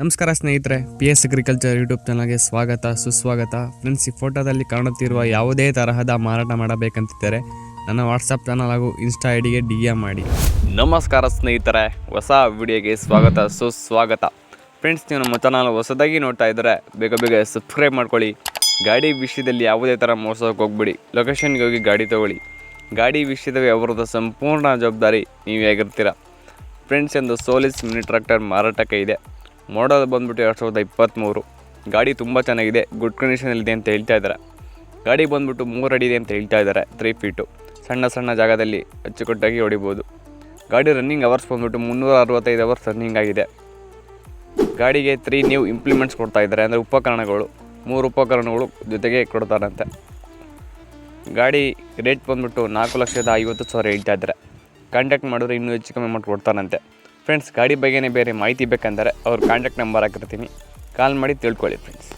ನಮಸ್ಕಾರ ಸ್ನೇಹಿತರೆ P S agriculture YouTube ಚಾನಲ್ಗೆ ಸ್ವಾಗತ, ಸುಸ್ವಾಗತ. ಫ್ರೆಂಡ್ಸ್ ಈ ಫೋಟೋದಲ್ಲಿ ಕಾಣುತ್ತಿರುವ ಯಾವುದೇ ತರಹದ ಮಾರಾಟ ಮಾಡಬೇಕಂತಿದ್ದರೆ ನನ್ನ ವಾಟ್ಸಪ್ ಚಾನಲ್ ಹಾಗೂ ಇನ್ಸ್ಟಾ ಐ ಡಿಗೆ ಡಿ ಎಂ ಮಾಡಿ. ನಮಸ್ಕಾರ ಸ್ನೇಹಿತರೆ, ಹೊಸ ವಿಡಿಯೋಗೆ ಸ್ವಾಗತ, ಸುಸ್ವಾಗತ. ಫ್ರೆಂಡ್ಸ್ ನೀವು ನಮ್ಮ ಚಾನಲ್ ಹೊಸದಾಗಿ ನೋಡ್ತಾ ಇದ್ದರೆ ಬೇಗ ಬೇಗ ಸಬ್ಸ್ಕ್ರೈಬ್ ಮಾಡ್ಕೊಳ್ಳಿ. ಗಾಡಿ ವಿಷಯದಲ್ಲಿ ಯಾವುದೇ ಥರ ಮೋಸಕ್ಕೆ ಹೋಗ್ಬಿಡಿ. ಲೊಕೇಶನ್ಗೆ ಹೋಗಿ ಗಾಡಿ ತೊಗೊಳ್ಳಿ. ಗಾಡಿ ವಿಷಯದ ವ್ಯವಹಾರದ ಸಂಪೂರ್ಣ ಜವಾಬ್ದಾರಿ ನೀವೇ ಆಗಿರ್ತೀರ. ಫ್ರೆಂಡ್ಸ್ ಎಂದು ಸೋಲಿಸ್ ಮಿನಿ ಟ್ರ್ಯಾಕ್ಟರ್ ಮಾರಾಟಕ್ಕೆ ಇದೆ. ಮಾಡಲ್ ಬಂದ್ಬಿಟ್ಟು ಎರಡು ಸಾವಿರದ ಇಪ್ಪತ್ತ್ಮೂರು ಗಾಡಿ ತುಂಬ ಚೆನ್ನಾಗಿದೆ ಗುಡ್ ಕಂಡೀಷನಲ್ಲಿದೆ ಅಂತ ಹೇಳ್ತಾ ಇದ್ದಾರೆ. ಗಾಡಿ ಬಂದ್ಬಿಟ್ಟು ಮೂರು ಅಡಿ ಇದೆ ಅಂತ ಹೇಳ್ತಾ ಇದ್ದಾರೆ ತ್ರೀ ಫೀಟು ಸಣ್ಣ ಸಣ್ಣ ಜಾಗದಲ್ಲಿ ಅಚ್ಚುಕಟ್ಟಾಗಿ ಹೊಡಿಬೋದು ಗಾಡಿ ರನ್ನಿಂಗ್ ಅವರ್ಸ್ ಬಂದ್ಬಿಟ್ಟು ಮುನ್ನೂರ ಅರವತ್ತೈದು ಅವರ್ಸ್ ರನ್ನಿಂಗ್ ಆಗಿದೆ. ಗಾಡಿಗೆ ತ್ರೀ ನ್ಯೂ ಇಂಪ್ಲಿಮೆಂಟ್ಸ್ ಕೊಡ್ತಾ ಇದ್ದಾರೆ, ಅಂದರೆ ಉಪಕರಣಗಳು. ಮೂರು ಉಪಕರಣಗಳು ಜೊತೆಗೆ ಕೊಡ್ತಾರಂತೆ. ಗಾಡಿ ರೇಟ್ ಬಂದ್ಬಿಟ್ಟು ನಾಲ್ಕು ಲಕ್ಷದ ಐವತ್ತು ಸಾವಿರ ಹೇಳ್ತಾ ಇದ್ದಾರೆ. ಕಾಂಟ್ಯಾಕ್ಟ್ ಮಾಡಿದ್ರೆ ಇನ್ನೂ ಹೆಚ್ಚು ಕಮ್ಮಿ ಅಮೌಂಟ್ ಕೊಡ್ತಾರಂತೆ. ಫ್ರೆಂಡ್ಸ್ ಗಾಡಿ ಬಗ್ಗೆನೇ ಬೇರೆ ಮಾಹಿತಿ ಬೇಕಂದರೆ ಅವ್ರ ಕಾಂಟ್ಯಾಕ್ಟ್ ನಂಬರ್ ಹಾಕಿರ್ತೀನಿ. ಕಾಲ್ ಮಾಡಿ ತಿಳ್ಕೊಳ್ಳಿ ಫ್ರೆಂಡ್ಸ್